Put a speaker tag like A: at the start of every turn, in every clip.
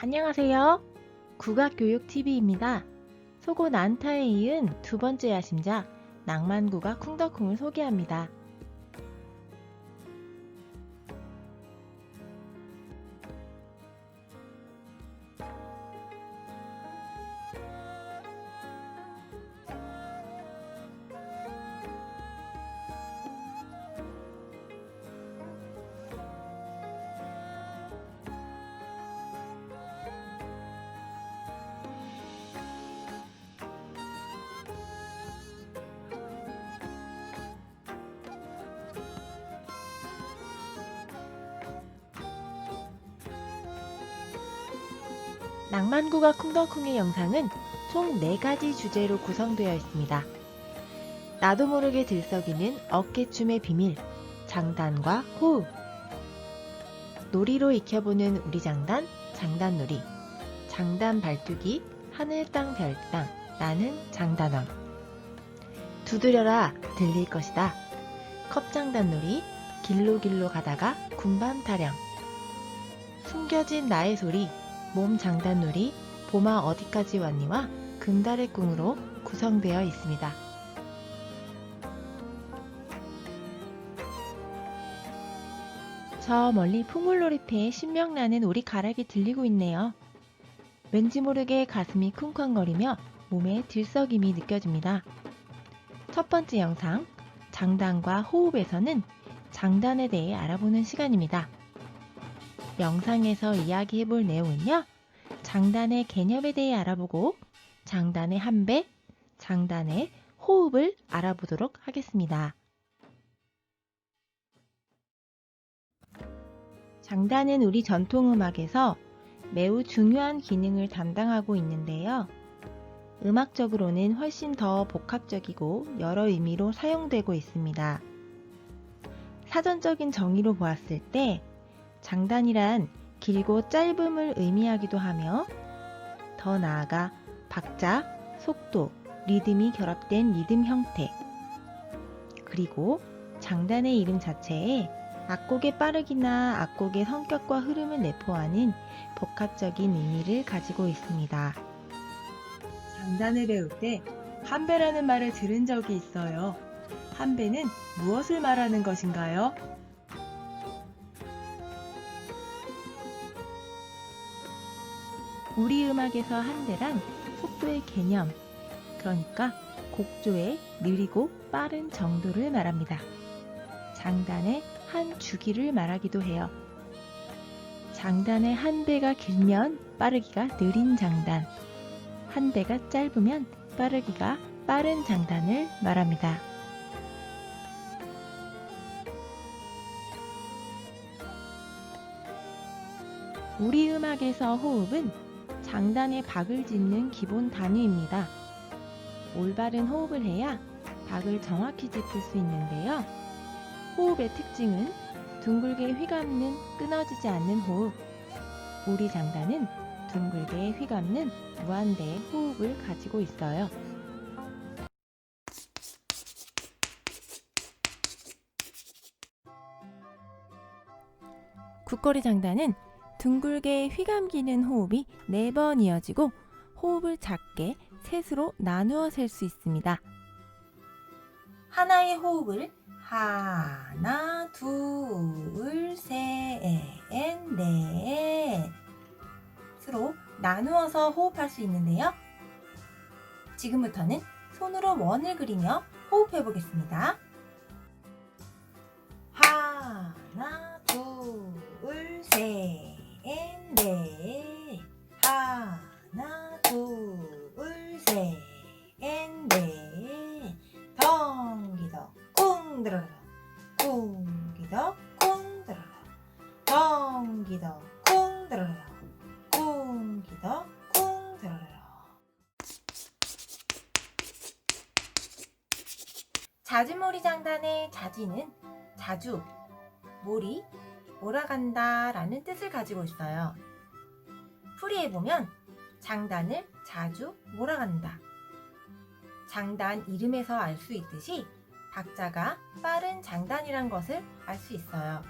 A: 안녕하세요. 국악교육TV입니다. 속옷 안타에 이은 두 번째 야심작 낭만국악 쿵덕쿵을 소개합니다. 낭만국악 쿵덕쿵의 영상은 총 4가지 주제로 구성되어 있습니다. 나도 모르게 들썩이는 어깨춤의 비밀, 장단과 호흡. 놀이로 익혀보는 우리 장단, 장단놀이. 장단 발뚜기, 하늘 땅 별 땅, 나는 장단왕. 두드려라, 들릴 것이다. 컵장단놀이, 길로 길로 가다가 군밤 타령. 숨겨진 나의 소리, 몸 장단놀이, 봄아 어디까지 왔니와 금달의 꿈으로 구성되어 있습니다. 저 멀리 풍물놀이터에 신명나는 우리 가락이 들리고 있네요. 왠지 모르게 가슴이 쿵쾅거리며 몸에 들썩임이 느껴집니다. 첫 번째 영상, 장단과 호흡에서는 장단에 대해 알아보는 시간입니다. 영상에서 이야기해 볼 내용은요, 장단의 개념에 대해 알아보고 장단의 한배, 장단의 호흡을 알아보도록 하겠습니다. 장단은 우리 전통음악에서 매우 중요한 기능을 담당하고 있는데요. 음악적으로는 훨씬 더 복합적이고 여러 의미로 사용되고 있습니다. 사전적인 정의로 보았을 때 장단이란 길고 짧음을 의미하기도 하며 더 나아가 박자, 속도, 리듬이 결합된 리듬 형태 그리고 장단의 이름 자체에 악곡의 빠르기나 악곡의 성격과 흐름을 내포하는 복합적인 의미를 가지고 있습니다. 장단을 배울 때 한배라는 말을 들은 적이 있어요. 한배는 무엇을 말하는 것인가요? 우리 음악에서 한대란 속도의 개념, 그러니까 곡조의 느리고 빠른 정도를 말합니다. 장단의 한 주기를 말하기도 해요. 장단의 한 배가 길면 빠르기가 느린 장단, 한 배가 짧으면 빠르기가 빠른 장단을 말합니다. 우리 음악에서 호흡은 장단에 박을 짓는 기본 단위입니다. 올바른 호흡을 해야 박을 정확히 짚을 수 있는데요. 호흡의 특징은 둥글게 휘감는 끊어지지 않는 호흡. 우리 장단은 둥글게 휘감는 무한대의 호흡을 가지고 있어요. 국거리 장단은 둥글게 휘감기는 호흡이 4번 이어지고 호흡을 작게 셋으로 나누어 셀 수 있습니다. 하나의 호흡을 하나, 둘, 셋, 넷으로 나누어서 호흡할 수 있는데요. 지금부터는 손으로 원을 그리며 호흡해 보겠습니다. 하나, 둘, 셋, 넷. 하나, 둘, 셋, 넷. 덩기더 쿵 들어라. 쿵기더 쿵 들어라. 덩기더 쿵 들어라. 쿵기더 쿵 들어라. 자주몰이 장단의 자지는 자주, 몰이, 몰아간다 라는 뜻을 가지고 있어요. 풀이해보면 장단을 자주 몰아간다. 장단 이름에서 알 수 있듯이 박자가 빠른 장단이란 것을 알 수 있어요.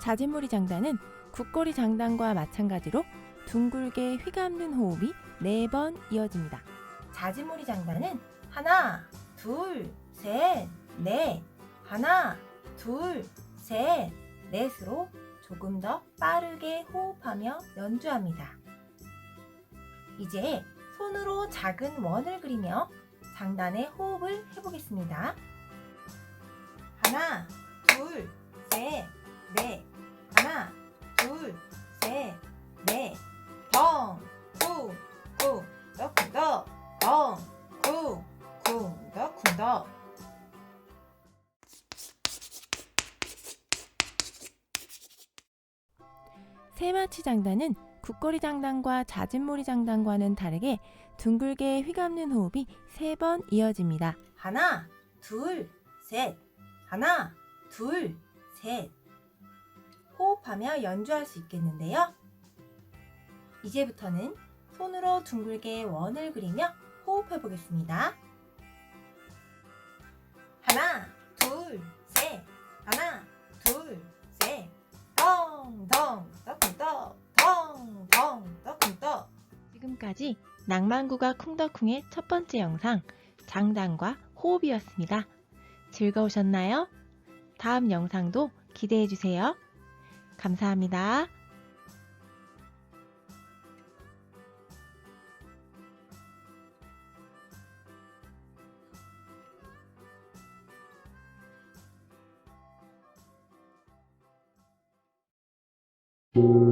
A: 자진무리 장단은 국거리 장단과 마찬가지로 둥글게 휘감는 호흡이 네 번 이어집니다. 자진무리 장단은 하나, 둘, 셋, 넷, 하나, 둘, 셋, 넷으로 조금 더 빠르게 호흡하며 연주합니다. 이제 손으로 작은 원을 그리며 장단의 호흡을 해보겠습니다. 하나, 둘, 셋, 넷. 하나, 둘, 셋, 세마치 장단은 국거리 장단과 자진몰이 장단과는 다르게 둥글게 휘감는 호흡이 세 번 이어집니다. 하나, 둘, 셋. 하나, 둘, 셋. 호흡하며 연주할 수 있겠는데요. 이제부터는 손으로 둥글게 원을 그리며 호흡해 보겠습니다. 하나, 둘, 지금까지 낭만구가 쿵덕쿵의 첫 번째 영상 장단과 호흡이었습니다. 즐거우셨나요? 다음 영상도 기대해 주세요. 감사합니다.
B: thank you